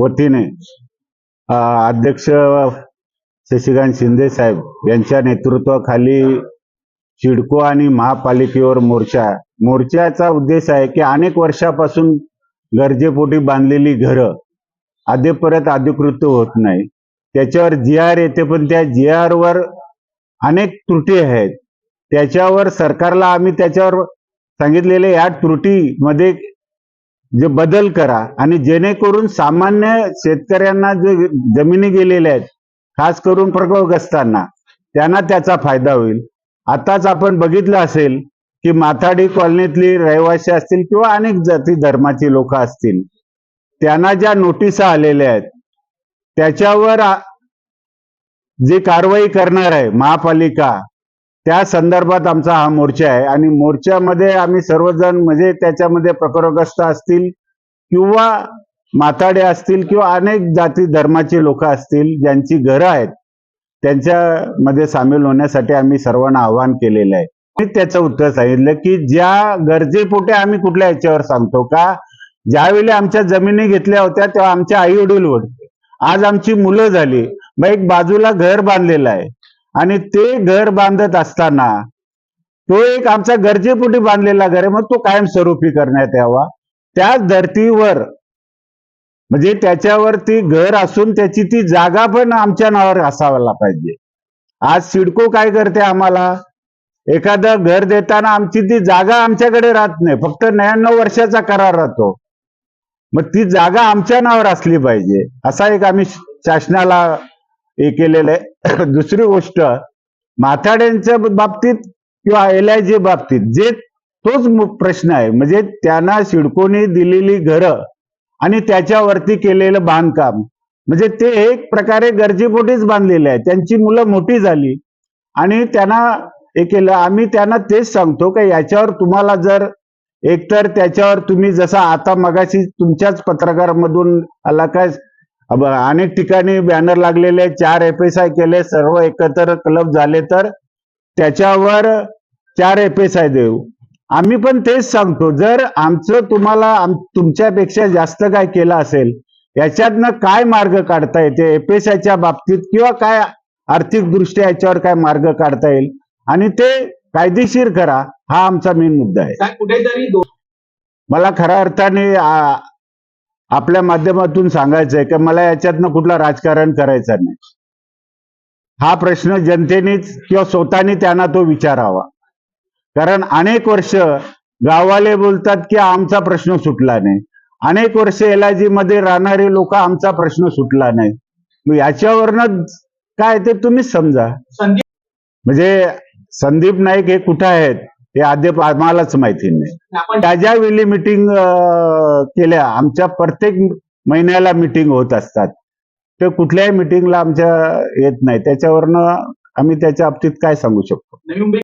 वतीने अध्यक्ष शशिकांत शिंदे साहेब यांच्या नेतृत्वाखाली चिडको आणि महापालिकेवर मोर्चा. मोर्चाचा उद्देश आहे की अनेक वर्षापासून गरजेपोटी बांधलेली घरं अद्यापर्यंत अधिकृत होत नाही. त्याच्यावर जी आर येते पण त्या जी आर वर अनेक त्रुटी आहेत. त्याच्यावर सरकारला आम्ही त्याच्यावर सांगितलेले या त्रुटीमध्ये जे बदल करा आणि जेणेकरून सामान्य शेतकऱ्यांना जे जमिनी गेलेल्या आहेत खास करून प्रकल्पग्रस्तांना त्यांना त्याचा फायदा होईल. आताच आपण बघितलं असेल की माथाडी कॉलनीतली रहिवासी असतील किंवा अनेक जाती धर्माची लोक असतील त्यांना ज्या नोटिसा आलेल्या आहेत त्याच्यावर जे जी कारवाई करणार आहे महापालिका त्या संदर्भात आमचा हा मोर्चा आहे. आणि मोर्चामध्ये आम्ही सर्वजण म्हणजे त्याच्यामध्ये प्रकरग्रस्त असतील किंवा माताडे असतील किंवा अनेक जाती धर्माचे लोक असतील ज्यांची घरं आहेत त्यांच्यामध्ये सामील होण्यासाठी आम्ही सर्वांना आवाहन केलेलं आहे. मी त्याचं उत्तर सांगितलं की ज्या गरजेपोटे आम्ही कुठल्या याच्यावर सांगतो का ज्यावेळी आमच्या जमिनी घेतल्या होत्या तेव्हा आमच्या आई वडील होते. आज आमची मुलं झाली. मग एक बाजूला घर बांधलेलं आहे. आणि ते घर बांधत असताना तो एक आमचा गरजेपोटी बांधलेला घर आहे मग तो कायमस्वरूपी करण्यात यावा. त्याच धर्तीवर म्हणजे त्याच्यावरती घर असून त्याची ती जागा पण आमच्या नावावर असावायला पाहिजे. आज सिडको काय करते आम्हाला? एखादं घर देताना आमची ती जागा आमच्याकडे राहत नाही फक्त न्याण्णव वर्षाचा करार राहतो. मग ती जागा आमच्या नावावर असली पाहिजे असा एक आम्ही शासनाला हे केलेलं आहे. दुसरी गोष्ट माथाड्यांच्या बाबतीत किंवा एल आय जी बाबतीत जे तोच प्रश्न आहे. म्हणजे त्यांना सिडकोने दिलेली घरं आणि त्याच्यावरती केलेलं बांधकाम. म्हणजे ते एक प्रकारे गरजेपोटीच बांधलेले आहे. त्यांची मुलं मोठी झाली आणि त्यांना हे केलं. आम्ही त्यांना तेच सांगतो का याच्यावर तुम्हाला जर एकतर त्याच्यावर तुम्ही जसा आता मगाशी तुमच्याच पत्रकारामधून आला काय अनेक ठिकाणी बॅनर लागलेले चार एफ एस आय केले सर्व एकत्र क्लब झाले तर त्याच्यावर चार एफ एस आय देऊ. आम्ही पण तेच सांगतो जर आमचं तुम्हाला तुमच्यापेक्षा जास्त काय केलं असेल याच्यातनं काय मार्ग काढता येते एफ एस आयच्या बाबतीत किंवा काय आर्थिक दृष्ट्या याच्यावर काय मार्ग काढता येईल आणि ते कायदेशीर करा हा आमचा मेन मुद्दा आहे. कुठेतरी मला खऱ्या अर्थाने आपल्या माध्यमातून सांगायचं आहे की मला याच्यातनं कुठलं राजकारण करायचं नाही. हा प्रश्न जनतेनेच किंवा स्वतःने त्यांना तो विचारावा. कारण अनेक वर्ष गाववाले बोलतात की आमचा प्रश्न सुटला नाही. अनेक वर्ष एल आयमध्ये राहणारे लोक आमचा प्रश्न सुटला नाही. मग याच्यावरनं काय ते तुम्हीच समजा. म्हणजे संदीप नाईक हे कुठं आहेत? हे अद्याप आम्हालाच माहिती नाही. आपण त्या ज्या वेळी मिटिंग केल्या आमच्या प्रत्येक महिन्याला मिटिंग होत असतात. ते कुठल्याही मिटिंगला आमच्या येत नाही. त्याच्यावरनं आम्ही त्याच्या बाबतीत काय सांगू शकतो?